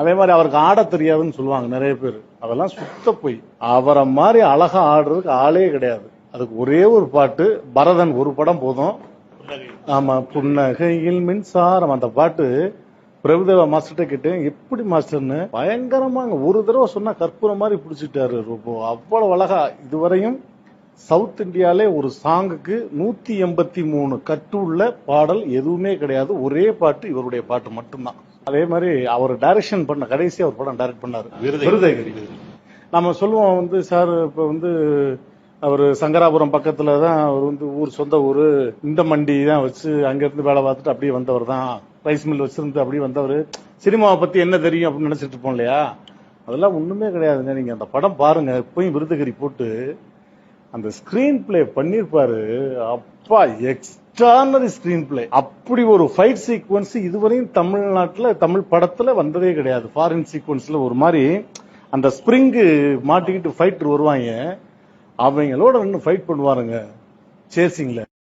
அதே மாதிரி அவருக்கு ஆட தெரியாதுன்னு சொல்லுவாங்க நிறைய பேர். அதெல்லாம் சுத்த போய். அவரை மாதிரி அழகா ஆடுறதுக்கு ஆளே கிடையாது. அதுக்கு ஒரே ஒரு பாட்டு பரதன் ஒரு படம் போதும். ஆமா புன்னகையில் மின்சாரம். அந்த பாட்டு பிரபுதேவா மாஸ்டர்கிட்ட கேட்டேன் எப்படி மாஸ்டர்னு? பயங்கரமாங்க. ஒரு தடவை சொன்னா கற்பூரம் மாதிரி பிடிச்சிட்டாரு ரொம்ப அவ்வளவு அழகா. இதுவரையும் சவுத் இந்தியாலே ஒரு சாங்குக்கு நூத்தி எண்பத்தி மூணு கட்டு உள்ள பாடல் எதுவுமே கிடையாது. ஒரே பாட்டு இவருடைய பாட்டு மட்டும்தான். அதே மாதிரி அவர் டைரக்ஷன் பண்ண கடைசி அவர் படம் டைரக்ட் பண்ணாரு. விருதகிரி நம்ம சொல்லுவோம் வந்து சார் இப்ப வந்து அவர் சங்கராபுரம் பக்கத்துல தான் அவர் வந்து ஊர் சொந்த ஊர் இந்த மண்டி தான் வச்சு அங்க இருந்து வேலை பார்த்துட்டு அப்படியே வந்தவர் தான். ரைஸ் மில் வச்சிருந்து அப்படியே வந்தவர். சினிமாவை பத்தி என்ன தெரியும் அப்படின்னு நினைச்சிட்டு இருப்போம் இல்லையா? அதெல்லாம் ஒண்ணுமே கிடையாதுங்க. நீங்க அந்த படம் பாருங்க. இப்பயும் விருதுகிரி போட்டு அந்த ஸ்கிரீன் பிளே பண்ணிருப்பாரு. அப்பா எக்ஸ்ட்ரானரி ஸ்கிரீன் பிளே அப்படி ஒரு ஃபைட் சீக்வன்ஸ் இதுவரையும் தமிழ்நாட்டில் தமிழ் படத்துல வந்ததே கிடையாது. ஃபாரின் சீக்வன்ஸ்ல ஒரு மாதிரி அந்த ஸ்ப்ரிங்கு மாட்டிக்கிட்டு ஃபைட்டர் வருவாங்க. அவங்களோட நின்று ஃபைட் பண்ணுவாருங்க. சேசிங்ல